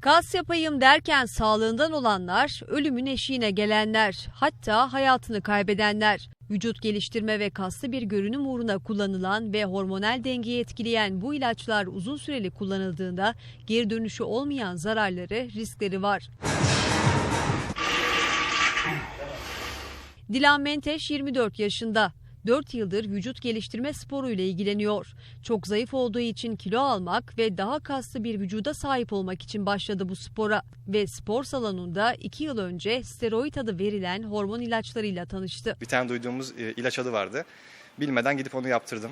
Kas yapayım derken sağlığından olanlar, ölümün eşiğine gelenler, hatta hayatını kaybedenler. Vücut geliştirme ve kaslı bir görünüm uğruna kullanılan ve hormonal dengeyi etkileyen bu ilaçlar uzun süreli kullanıldığında geri dönüşü olmayan zararları, riskleri var. Dilan Menteş 24 yaşında. 4 yıldır vücut geliştirme sporuyla ilgileniyor. Çok zayıf olduğu için kilo almak ve daha kaslı bir vücuda sahip olmak için başladı bu spora. Ve spor salonunda 2 yıl önce steroid adı verilen hormon ilaçlarıyla tanıştı. Bir tane duyduğumuz e, ilaç adı vardı. Bilmeden gidip onu yaptırdım.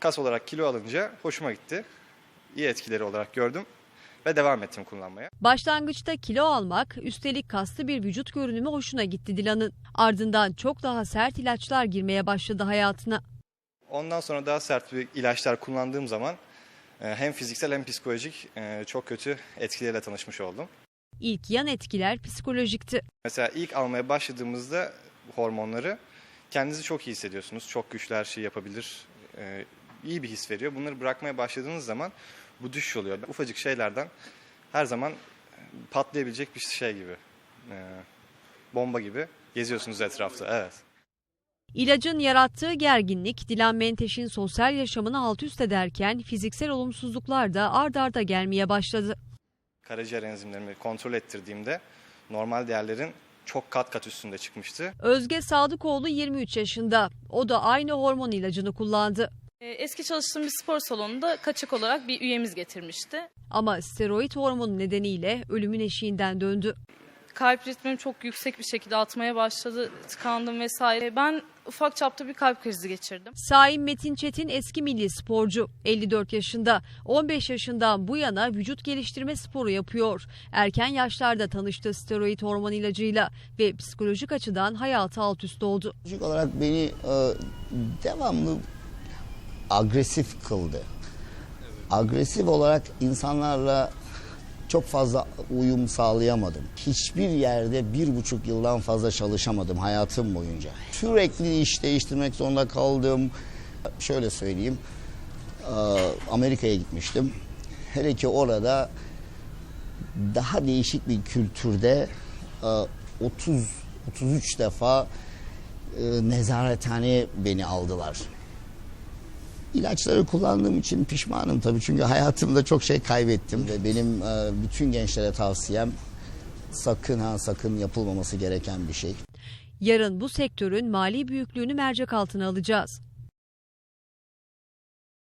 Kas olarak kilo alınca hoşuma gitti. İyi etkileri olarak gördüm ve devam ettim kullanmaya. Başlangıçta kilo almak, üstelik kaslı bir vücut görünümü hoşuna gitti Dilan'ın. Ardından çok daha sert ilaçlar girmeye başladı hayatına. Ondan sonra daha sert bir ilaçlar kullandığım zaman e, hem fiziksel hem psikolojik e, çok kötü etkileriyle tanışmış oldum. İlk yan etkiler psikolojikti. Mesela ilk almaya başladığımızda hormonları kendinizi çok iyi hissediyorsunuz. Çok güçlü her şeyi yapabilir. E, iyi bir his veriyor. Bunları bırakmaya başladığınız zaman bu düşüş oluyor. Ufacık şeylerden her zaman patlayabilecek bir şey gibi. e, bomba gibi geziyorsunuz etrafta. Evet. İlacın yarattığı gerginlik Dilan Menteş'in sosyal yaşamını alt üst ederken fiziksel olumsuzluklar da ard arda gelmeye başladı. Karaciğer enzimlerimi kontrol ettirdiğimde normal değerlerin çok kat kat üstünde çıkmıştı. Özge Sadıkoğlu 23 yaşında. O da aynı hormon ilacını kullandı. Ee, Eski çalıştığım bir spor salonunda kaçak olarak bir üyemiz getirmişti. Ama steroid hormonu nedeniyle ölümün eşiğinden döndü. Kalp ritmim çok yüksek bir şekilde atmaya başladı, tıkandım vesaire. Ben ufak çapta bir kalp krizi geçirdim. Saim Metin Çetin eski milli sporcu. 54 yaşında. 15 yaşından bu yana vücut geliştirme sporu yapıyor. Erken yaşlarda tanıştı steroid hormon ilacıyla ve psikolojik açıdan hayatı alt üst oldu. Psikolojik olarak beni e, devamlı agresif kıldı. Agresif olarak insanlarla çok fazla uyum sağlayamadım. Hiçbir yerde bir buçuk yıldan fazla çalışamadım hayatım boyunca. Sürekli iş değiştirmek zorunda kaldım. Şöyle söyleyeyim, Amerika'ya gitmiştim. Hele ki orada daha değişik bir kültürde e, 30 33 defa e, nezarethaneye beni aldılar. İlaçları kullandığım için pişmanım tabii çünkü hayatımda çok şey kaybettim ve benim e, bütün gençlere tavsiyem sakın ha sakın yapılmaması gereken bir şey. Yarın bu sektörün mali büyüklüğünü mercek altına alacağız.